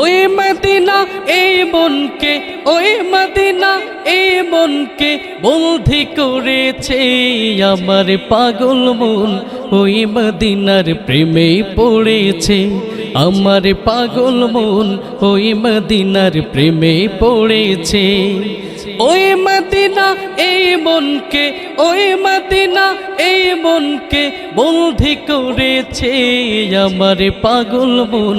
ওই মদিনা, এই মনকে, ওই মদিনা, এই মনকে বন্ধি করেছে আমার পাগল মন। ওই মদিনার প্রেমে পড়েছে আমার পাগল মন। ওই মদিনার প্রেমে পড়েছে। ওই মদিনা, এই মনকে, ওই মদিনা, এই মনকে বন্ধি করেছে আমার পাগল মন।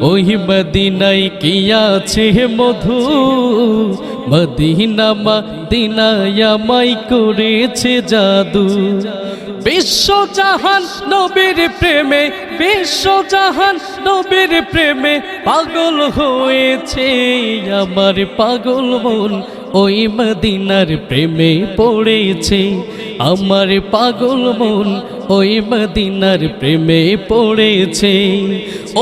ওই মদিনাই কি আছে মধু? মদিনা মদিনা আমায় করেছে জাদু। বিশ্বজাহান নবীর প্রেমে, বিশ্ব বিশ্বজাহান নবীর প্রেমে পাগল হয়েছে আমার পাগল মন। ওই মদিনার প্রেমে পড়েছে আমার পাগল মন। ওই মদিনার প্রেমে পড়েছে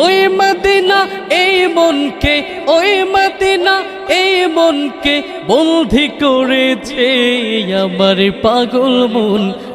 ওই মদিনা এই মনকে, ওই মদিনা এই মনকে বন্ধি করেছে আমার পাগল মন।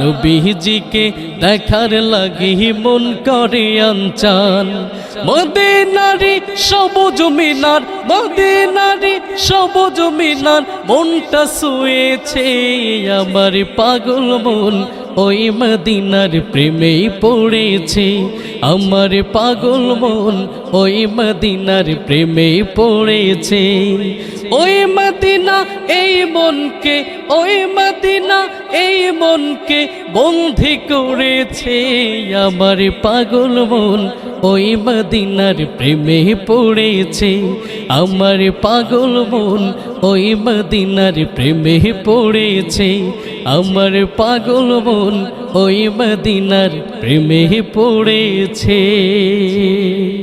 নবীজিকে দেখার লাগি মন করে আঞ্চান মদে নারী সবুজ মিনার নারী সবুজ মিনার, মনটা শুয়েছে আমার পাগল মন। ওই মদিনার প্রেমেই পড়েছে আমার পাগল মন ওই মদিনার প্রেমে পড়েছে। ওই মদিনা, এই মনকে, ওই মদিনা, এই মনকে বন্ধি করেছে। আমার পাগল মন ওই মদিনার প্রেমে পড়েছে। আমার পাগল মন ওই মদিনার প্রেমে পড়েছে। আমার পাগল মন ওই মদিনার প্রেমে পড়েছে। দিয়েছে